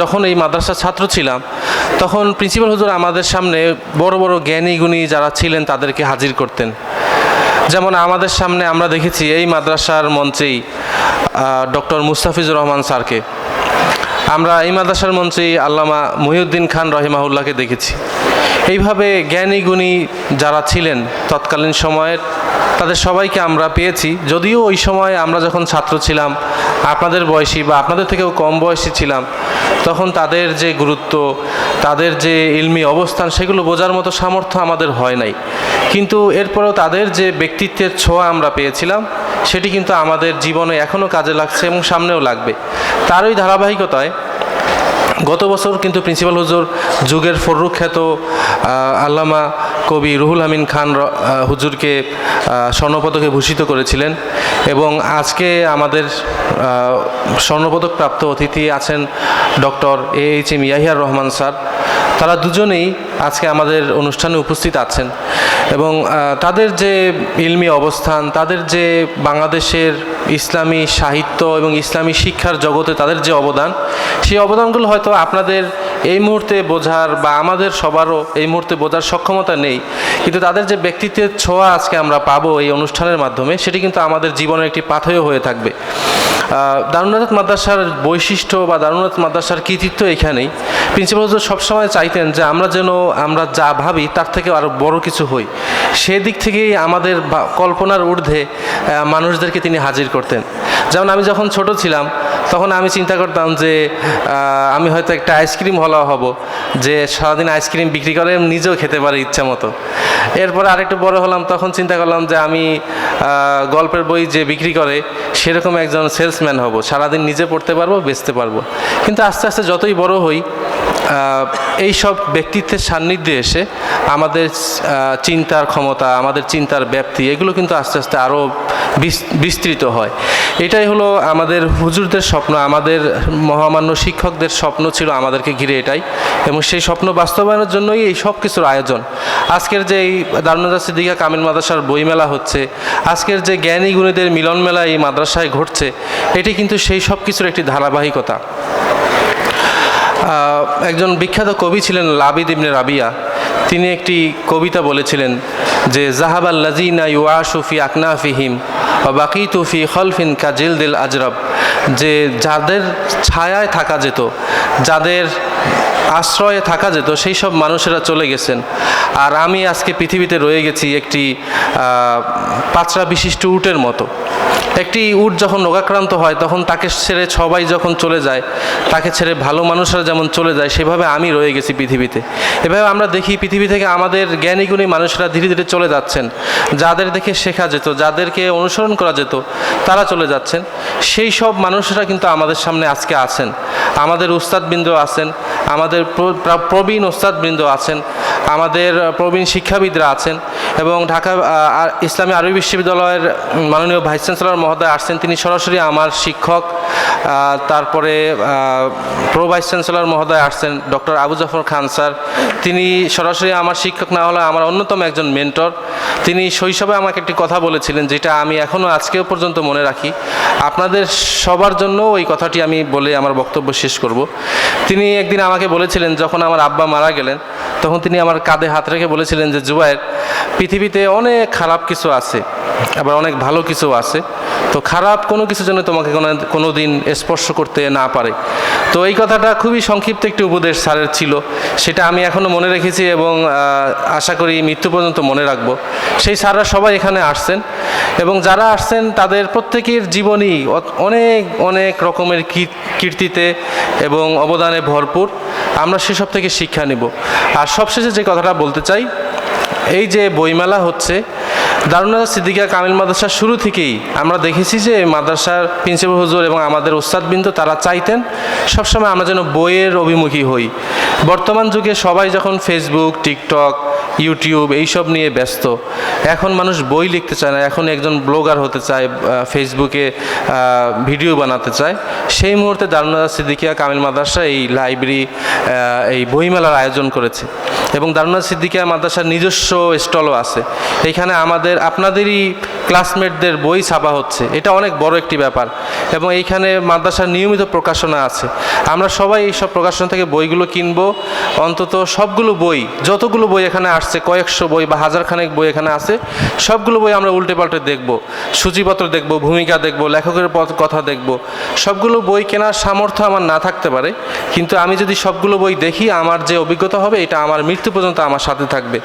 যখন এই মাদ্রাসার ছাত্র ছিলাম, তখন প্রিন্সিপাল হুজুর আমাদের সামনে বড় বড় জ্ঞানী গুণী যারা ছিলেন তাদেরকে হাজির করতেন। যেমন আমাদের সামনে আমরা দেখেছি এই মাদ্রাসার মঞ্চেই ডক্টর মুস্তাফিজুর রহমান স্যারকে। আমরা এই মাদ্রাসার মঞ্চেই আল্লামা মহিউদ্দিন খান রহিমাহুল্লাহকে দেখেছি। এইভাবে জ্ঞানী গুণী যারা ছিলেন, তৎকালীন সময়ের তাদের সবাইকে আমরা পেয়েছি। যদিও ওই সময় আমরা যখন ছাত্র ছিলাম, আপনাদের বয়সী বা আপনাদের থেকেও কম বয়সী ছিলাম, তখন তাদের যে গুরুত্ব, তাদের যে ইলমি অবস্থান, সেগুলো বোঝার মতো সামর্থ্য আমাদের হয় নাই। কিন্তু এরপরেও তাদের যে ব্যক্তিত্বের ছোঁয়া আমরা পেয়েছিলাম, সেটি কিন্তু আমাদের জীবনে এখনও কাজে লাগছে এবং সামনেও লাগবে। তারই ধারাবাহিকতায় গত বছর কিন্তু প্রিন্সিপাল হুজুর যুগের ফররুখ খ্যাত আল্লামা কবি রুহুল আমিন খান হুজুরকে স্বর্ণপদকে ভূষিত করেছিলেন এবং আজকে আমাদের স্বর্ণপদক প্রাপ্ত অতিথি আছেন ডক্টর এ এইচ এম ইয়াহিয়ার রহমান স্যার। তারা দুজনেই আজকে আমাদের অনুষ্ঠানে উপস্থিত আছেন এবং তাদের যে ইলমি অবস্থান, তাদের যে বাংলাদেশের ইসলামী সাহিত্য এবং ইসলামী শিক্ষার জগতে তাদের যে অবদান সেই অবদানগুলো হয়তো আপনাদের এই মুহূর্তে বোঝার বা আমাদের সবারও এই মুহূর্তে বোঝার সক্ষমতা নেই। কিন্তু তাদের যে ব্যক্তিত্বের ছোঁয়া আজকে আমরা পাবো এই অনুষ্ঠানের মাধ্যমে সেটি কিন্তু আমাদের জীবনের একটি পাথেয় হয়ে থাকবে। আহ, দারুনাথ মাদ্রাসার বৈশিষ্ট্য বা দারুনাথ মাদ্রাসার কৃতিত্ব এখানেই। প্রিন্সিপাল হুজুর সবসময় চাইতেন যে আমরা যেন আমরা যা ভাবি তার থেকে আরও বড় কিছু হই। সেদিক থেকেই আমাদের কল্পনার ঊর্ধ্বে মানুষদেরকে তিনি হাজির করতেন। যেমন আমি যখন ছোট ছিলাম, তখন আমি চিন্তা করতাম যে আমি হয়তো একটা আইসক্রিম হলা হব, যে সারাদিন আইসক্রিম বিক্রি করে নিজেও খেতে পারি ইচ্ছা মতো। এরপরে আরেকটু বড় হলাম, তখন চিন্তা করলাম যে আমি গল্পের বই যে বিক্রি করে, সেরকম একজন সেলসম্যান হব, সারাদিন নিজে পড়তে পারব, বেচতে পারব। কিন্তু আস্তে আস্তে যতই বড় হই এই সব ব্যক্তিত্বের সান্নিধ্যে এসে আমাদের চিন্তার ক্ষমতা, আমাদের চিন্তার ব্যাপ্তি, এগুলো কিন্তু আস্তে আস্তে আরও বিস্তৃত হয়। এটাই হলো আমাদের হুজুরদের স্বপ্ন, আমাদের মহামান্য শিক্ষকদের স্বপ্ন ছিল আমাদেরকে ঘিরে এটাই এবং সেই স্বপ্ন বাস্তবায়নের জন্যই এই সব কিছুর আয়োজন। আজকের যে এই দারুনাজা সিদ্দিকা কামিল মাদ্রাসার বইমেলা হচ্ছে, আজকের যে জ্ঞানী গুণীদের মিলন মেলা এই মাদ্রাসায় ঘটছে, এটি কিন্তু সেই সব কিছুর একটি ধারাবাহিকতা। একজন বিখ্যাত কবি ছিলেন লাবিদ ইবনে রাবিয়া। তিনি একটি কবিতা বলেছিলেন যে জাহাবাল লাজিনা ইউআশু ফি আকনাফিহিম বাকি তুফি খলফিন কাজিল দিল আজরব। যে যাদের ছায়ায় থাকা যেত, যাদের আশ্রয়ে থাকা যেত, সেই সব মানুষেরা চলে গেছেন। আর আমি আজকে পৃথিবীতে রয়ে গেছি একটি পাঁচরা বিশিষ্ট উটের মতো। একটি উট যখন রোগাক্রান্ত হয়, তখন তাকে ছেড়ে সবাই যখন চলে যায়, তাকে ছেড়ে ভালো মানুষরা যেমন চলে যায়, সেভাবে আমি রয়ে গেছি পৃথিবীতে। এভাবে আমরা দেখি পৃথিবী থেকে আমাদের জ্ঞানীগুণী মানুষরা ধীরে ধীরে চলে যাচ্ছেন। যাদের দেখে শেখা যেত, যাদেরকে অনুসরণ করা যেত, তারা চলে যাচ্ছেন। সেই সব মানুষরা কিন্তু আমাদের সামনে আজকে আছেন। আমাদের উস্তাদবৃন্দ আছেন, আমাদের প্র- প্র- প্রবীণ উস্তাদবৃন্দ আছেন। আমাদের প্রবীণ শিক্ষাবিদরা আছেন এবং ঢাকা ইসলামী আরবি বিশ্ববিদ্যালয়ের মাননীয় ভাইস চ্যান্সেলর মহোদয় আসছেন। তিনি সরাসরি আমার শিক্ষক তারপরে প্রো ভাইস চ্যান্সেলর মহোদয় আসছেন, ডক্টর আবু জাফর খান স্যার। তিনি সরাসরি আমার শিক্ষক না হলে আমার অন্যতম একজন মেন্টর। তিনি শৈশবে আমাকে একটি কথা বলেছিলেন, যেটা আমি এখনও আজকেও পর্যন্ত মনে রাখি। আপনাদের সবার জন্য ওই কথাটি আমি বলে আমার বক্তব্য শেষ করব। তিনি একদিন আমাকে বলেছিলেন, যখন আমার আব্বা মারা গেলেন, তখন তিনি আমার কাঁধে হাত রেখে বলেছিলেন যে জুবাইর পৃথিবীতে অনেক খারাপ কিছু আছে। আবার অনেক ভালো কিছু আছে। তো খারাপ কোনো কিছু যেন তোমাকে কোনো দিন স্পর্শ করতে না পারে। তো এই কথাটা খুবই সংক্ষিপ্ত একটি উপদেশ স্যারের ছিল। সেটা আমি এখনও মনে রেখেছি এবং আশা করি মৃত্যু পর্যন্ত মনে রাখব। সেই স্যাররা সবাই এখানে আসছেন এবং যারা আসছেন তাদের প্রত্যেকের জীবনই অনেক অনেক রকমের কীর্তিতে এবং অবদানে ভরপুর। আমরা সেসব থেকে শিক্ষা নেব। আর সবশেষে যে কথাটা বলতে চাই, এই যে বইমেলা হচ্ছে দারুনাথ সিদ্দিকা কামিল মাদ্রাসার শুরু থেকেই আমরা দেখেছি যে মাদ্রাসার প্রিন্সিপাল হুজুর এবং আমাদের ওস্তাদবৃন্দ তারা চাইতেন, সবসময় আমরা যেন বইয়ের অভিমুখী হই। বর্তমান যুগে সবাই যখন ফেসবুক টিকটক ইউটিউব, এইসব নিয়ে ব্যস্ত। এখন মানুষ বই লিখতে চায় না। এখন একজন ব্লগার হতে চায় ফেসবুকে ভিডিও বানাতে চায়। সেই মুহূর্তে দারুনাদা সিদ্দিকিয়া, কামিল মাদ্রাসা এই লাইব্রেরি এই বইমেলার আয়োজন করেছে। এবং দারুনাদ সিদ্দিকিয়া মাদ্রাসার নিজস্ব স্টলও আছে। এখানে আমাদের, আপনাদেরই ক্লাসমেটদের বই ছাপা হচ্ছে। এটা অনেক বড় একটি ব্যাপার। এবং এইখানে মাদ্রাসার নিয়মিত প্রকাশনা আছে। আমরা সবাই এইসব প্রকাশনা থেকে বইগুলো কিনবো। অন্তত সবগুলো বই, যতগুলো বই এখানে আসছে কয়েকশো বই বা হাজারখানেক বই এখানে আছে। সবগুলো বই আমরা উল্টে পাল্টে দেখব, সূচিপত্র দেখব, ভূমিকা দেখব, লেখকের কথা দেখব। সবগুলো বই কেনার সামর্থ্য আমার না থাকতে পারে, কিন্তু আমি যদি সবগুলো বই দেখি, আমার যে অভিজ্ঞতা হবে, এটা আমার মৃত্যু পর্যন্ত আমার সাথে থাকবে।